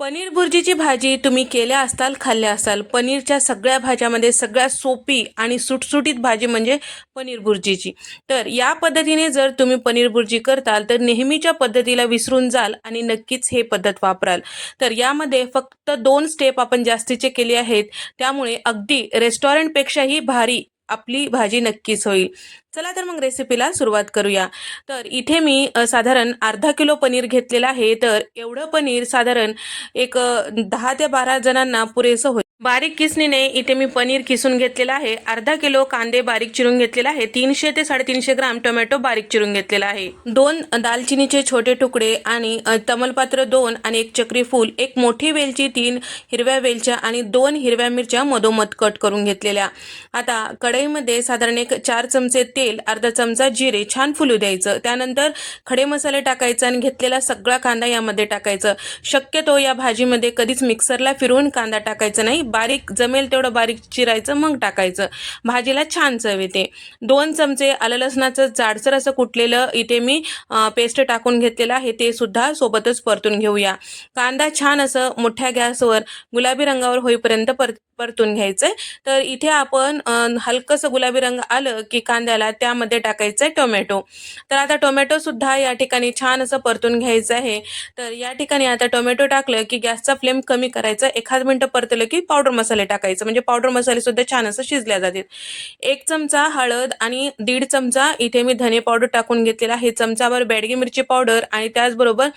पनीर भुर्जीची भाजी तुम्ही केल्या असताल खाल्ल्या असाल पनीरच्या सगळ्या भाज्यामध्ये सगळ्यात सोपी आणि सुटसुटीत भाजी म्हणजे पनीर भुर्जीची. तर या पद्धतीने जर तुम्ही पनीर भुर्जी करताल तर नेहमीच्या पद्धतीला विसरून जाल आणि नक्कीच हे पद्धत वापराल. तर यामध्ये फक्त दोन स्टेप आपण जास्तीचे केले आहेत. त्यामुळे अगदी रेस्टॉरंटपेक्षाही भारी आपली भाजी नक्कीच होईल. चला तर मग रेसिपीला सुरुवात करूया. तर इथे मी साधारण अर्धा किलो पनीर घेतलेलं आहे. तर एवढं पनीर साधारण एक दहा ते बारा जणांना पुरेसं होईल. बारीक किसणीने इथे मी पनीर किसून घेतलेलं आहे. अर्धा किलो कांदे बारीक चिरून घेतलेला आहे. तीनशे ते साडेतीनशे ग्राम टोमॅटो बारीक चिरून घेतलेला आहे. दोन दालचिनीचे छोटे तुकडे आणि तमलपात्र दोन आणि एक चक्री फूल एक मोठी वेलची तीन हिरव्या वेलच्या आणि दोन हिरव्या मिरच्या मधोमध कट करून घेतलेल्या. आता कढईमध्ये साधारण एक चार चमचे तेल अर्धा चमचा जिरे छान फुलू द्यायचं. त्यानंतर खडे मसाले टाकायचं आणि घेतलेला सगळा कांदा यामध्ये टाकायचं. शक्यतो या भाजीमध्ये कधीच मिक्सरला फिरवून कांदा टाकायचा नाही. बारीक जमेल तेवढं बारीक चिरायचं मग टाकायचं. भाजीला छान चव येते. दोन चमचे आलं लसणाचं जाडसर असं कुटलेलं इथे मी पेस्ट टाकून घेतलेलं आहे. ते सुद्धा सोबतच परतून घेऊया. कांदा छान असं मोठ्या गॅसवर गुलाबी रंगावर होईपर्यंत परत परतून घ्यायचं आहे तर इथे आपण हलकंसं गुलाबी रंग आलं की कांद्याला त्यामध्ये टाकायचं आहे टोमॅटो. तर आता टोमॅटोसुद्धा या ठिकाणी छान असं परतून घ्यायचं आहे. तर या ठिकाणी आता टोमॅटो टाकलं की गॅसचा फ्लेम कमी करायचा. एखाद मिनटं परतलं की पावडर मसाले टाकायचं. म्हणजे पावडर मसाले सुद्धा छान असं शिजल्या जातील एक चमचा हळद आणि दीड चमचा इथे मी धने पावडर टाकून घेतलेला आहे. चमचाभर बॅडगी मिरची पावडर आणि त्याचबरोबर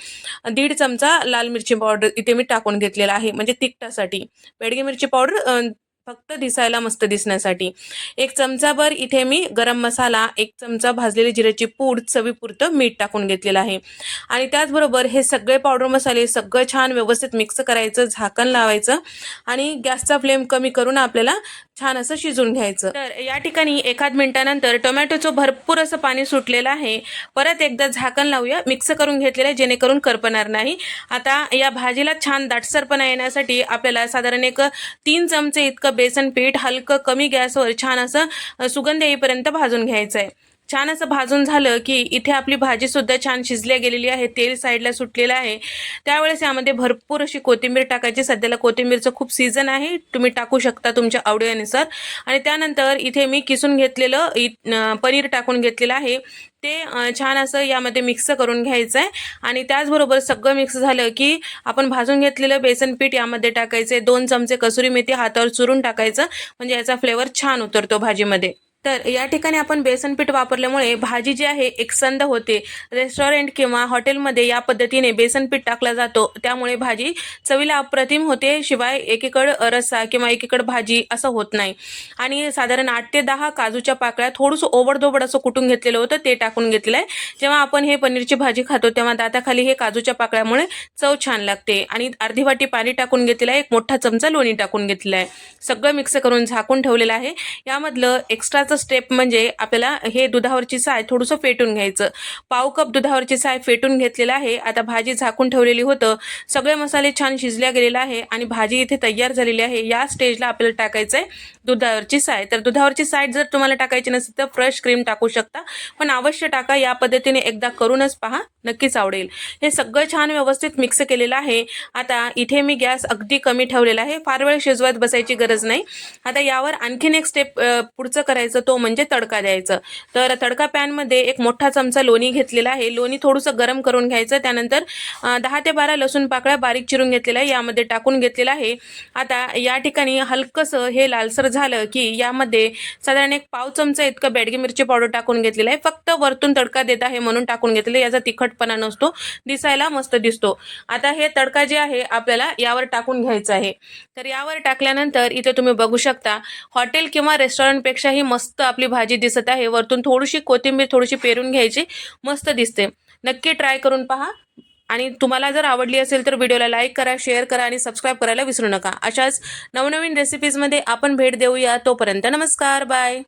दीड चमचा लाल मिरची पावडर इथे मी टाकून घेतलेला आहे. म्हणजे तिखटासाठी. बेडगी मिरची पावडर फक्त दिसायला मस्त दिसण्यासाठी. एक चमचाभर इथे मी गरम मसाला एक चमचा भाजलेली जिऱ्याची पूड चवीपुरतं मीठ टाकून घेतलेलं आहे. आणि त्याचबरोबर हे सगळे पावडर मसाले सगळं छान व्यवस्थित मिक्स करायचं झाकण लावायचं आणि गॅसचा फ्लेम कमी करून आपल्याला छान असं शिजून घ्यायचं. तर या ठिकाणी एखाद मिनिटानंतर टोमॅटोचं भरपूर असं पाणी सुटलेलं आहे. परत एकदा झाकण लावूया मिक्स करून घेतलेलं आहे जेणेकरून करपणार नाही. आता या भाजीला छान दाटसरपणा येण्यासाठी आपल्याला साधारण एक तीन चमचे इतकं बेसन पीठ हलकं कमी गॅसवर छान असं सुगंध येईपर्यंत भाजून घ्यायचं आहे छान असं भाजून झालं की इथे आपली भाजीसुद्धा छान शिजल्या गेलेली आहे तेल साईडला सुटलेलं आहे. त्यावेळेस यामध्ये भरपूर अशी कोथिंबीर टाकायची. सध्याला कोथिंबीरचं खूप सीझन आहे. तुम्ही टाकू शकता तुमच्या आवडीनुसार. आणि त्यानंतर इथे मी किसून घेतलेलं इ पनीर टाकून घेतलेलं आहे. ते छान असं यामध्ये मिक्स करून घ्यायचं आहे आणि त्याचबरोबर सगळं मिक्स झालं की आपण भाजून घेतलेलं बेसन पीठ यामध्ये टाकायचं आहे दोन चमचे कसुरी मेथी हातावर चुरून टाकायचं. म्हणजे याचा फ्लेवर छान उतरतो भाजीमध्ये. तर या ठिकाणी आपण बेसन पीठ वापरल्यामुळे भाजी जी आहे एकसंद होते. रेस्टॉरंट किंवा हॉटेलमध्ये या पद्धतीने बेसन पीठ टाकला जातो. त्यामुळे भाजी चवीला अप्रतिम होते शिवाय एकीकड रस्सा किंवा एकीकड भाजी असं होत नाही. आणि साधारण आठ ते दहा काजूच्या पाकळ्या थोडंसं ओबडधोबड असं कुटून घेतलेलं होतं ते टाकून घेतलेलं आहे जेव्हा आपण हे पनीरची भाजी खातो तेव्हा दाताखाली हे काजूच्या पाकळ्यामुळे चव छान लागते. आणि अर्धी वाटी पाणी टाकून घेतलेलं आहे एक मोठा चमचा लोणी टाकून घेतलेला आहे सगळं मिक्स करून झाकून ठेवलेलं आहे. यामधलं एक्स्ट्राचं स्टेप म्हणजे आपल्याला हे दुधावरची साय थोडंसं फेटून घ्यायचं. पाव कप दुधावरची साय फेटून घेतलेलं आहे. आता भाजी झाकून ठेवलेली होतं. सगळे मसाले छान शिजल्या गेलेला आहे आणि भाजी इथे तयार झालेली आहे. या स्टेजला आपल्याला टाकायचं आहे दुधावरची साय. तर दुधावरची साय जर तुम्हाला टाकायची नसेल तर फ्रेश क्रीम टाकू शकता. पण अवश्य टाका. या पद्धतीने एकदा करूनच पहा. नक्कीच आवडेल. हे सगळं छान व्यवस्थित मिक्स केलेलं आहे. आता इथे मी गॅस अगदी कमी ठेवलेला आहे. फार वेळ शिजवत बसायची गरज नाही. आता यावर आणखीन एक स्टेप पुढचं करायचं तो म्हणजे तडका द्यायचं. तर तडका पॅनमध्ये एक मोठा चमचा लोणी घेतलेला आहे. लोणी थोडंसं गरम करून घ्यायचं. त्यानंतर दहा ते बारा लसूण पाकळ्या बारीक चिरून घेतलेल्या आहे. यामध्ये टाकून घेतलेलं आहे. आता या ठिकाणी हलकंसं हे लालसर झालं की यामध्ये साधारण एक पाव चमचा इतकं बेडगी मिरची पावडर टाकून घेतलेलं आहे. फक्त वरतून तडका देत आहे म्हणून टाकून घेतलेला याचा तिखटपणा नसतो. दिसायला मस्त दिसतो. आता हे तडका जे आहे आपल्याला यावर टाकून घ्यायचं आहे. तर यावर टाकल्यानंतर इथे तुम्ही बघू शकता हॉटेल किंवा रेस्टॉरंटपेक्षाही मस्त आपली भाजी दिसत आहे. वरतून थोडीशी कोथिंबीर थोडीशी पेरून घ्यायची. मस्त दिसते. नक्की ट्राय करून पहा. आणि तुम्हाला जर आवडली असेल तर व्हिडिओला लाईक करा शेअर करा आणि सबस्क्राईब करायला विसरू नका. अशाच नवनवीन रेसिपीजमध्ये आपण भेट देऊया. तोपर्यंत नमस्कार. बाय.